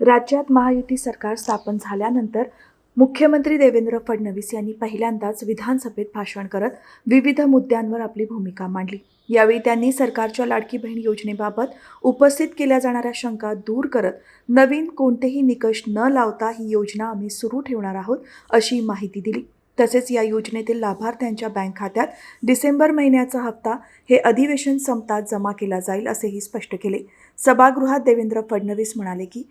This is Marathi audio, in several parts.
राज्यात महायुती सरकार स्थापन झाल्यानंतर मुख्यमंत्री देवेंद्र फडणवीस यांनी पहिल्यांदाच विधानसभेत भाषण करत विविध मुद्द्यांवर आपली भूमिका मांडली. यावेळी त्यांनी सरकारच्या लाडकी बहीण योजनेबाबत उपस्थित केल्या जाणाऱ्या शंका दूर करत नवीन कोणतेही निकष न लावता ही योजना आम्ही सुरू ठेवणार आहोत अशी माहिती दिली. तसेच या योजनेतील लाभार्थ्यांच्या बँक खात्यात डिसेंबर महिन्याचा हप्ता हे अधिवेशन संपताच जमा केला जाईल असेही स्पष्ट केले. सभागृहात देवेंद्र फडणवीस म्हणाले की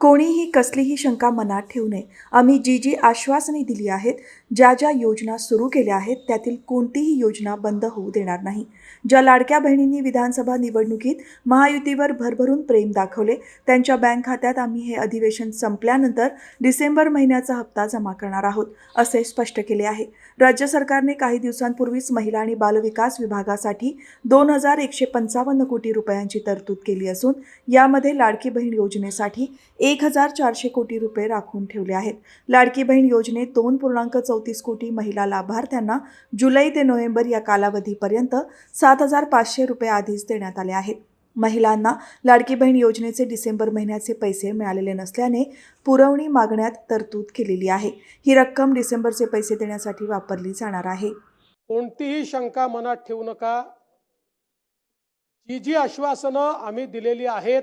कोणीही कसलीही शंका मनात ठेवू नये. आम्ही जी जी आश्वासने दिली आहेत ज्या ज्या योजना सुरू केल्या आहेत त्यातील कोणतीही योजना बंद होऊ देणार नाही. ज्या लाडक्या बहिणींनी विधानसभा निवडणुकीत महायुतीवर भरभरून प्रेम दाखवले त्यांच्या बँक खात्यात आम्ही हे अधिवेशन संपल्यानंतर डिसेंबर महिन्याचा हप्ता जमा करणार आहोत असे स्पष्ट केले आहे. राज्य सरकारने काही दिवसांपूर्वीच महिला आणि बालविकास विभागासाठी दोन हजार एकशे पंचावन्न कोटी रुपयांची तरतूद केली असून यामध्ये लाडकी बहीण योजनेसाठी एक हजार चारशे कोटी रुपये राखून ठेवले आहेत. लाडकी बहीण योजनेत दोन पूर्णांक चौतीस कोटी महिला लाभार्थ्यांना जुलै ते नोव्हेंबर या कालावधीपर्यंत सात हजार पाचशे रुपये आधीच देण्यात आले आहेत. महिलांना लाडकी बहीण योजनेचे डिसेंबर महिन्याचे पैसे मिळालेले नसल्याने पुरवणी मागण्यात तरतूद केलेली आहे. ही रक्कम डिसेंबरचे पैसे देण्यासाठी वापरली जाणार आहे. कोणतीही शंका मनात ठेवू नका. जी जी आश्वासनं आम्ही दिलेली आहेत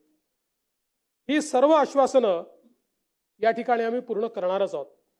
ही सर्व आश्वासनं या ठिकाणी आम्ही पूर्ण करणारच आहोत.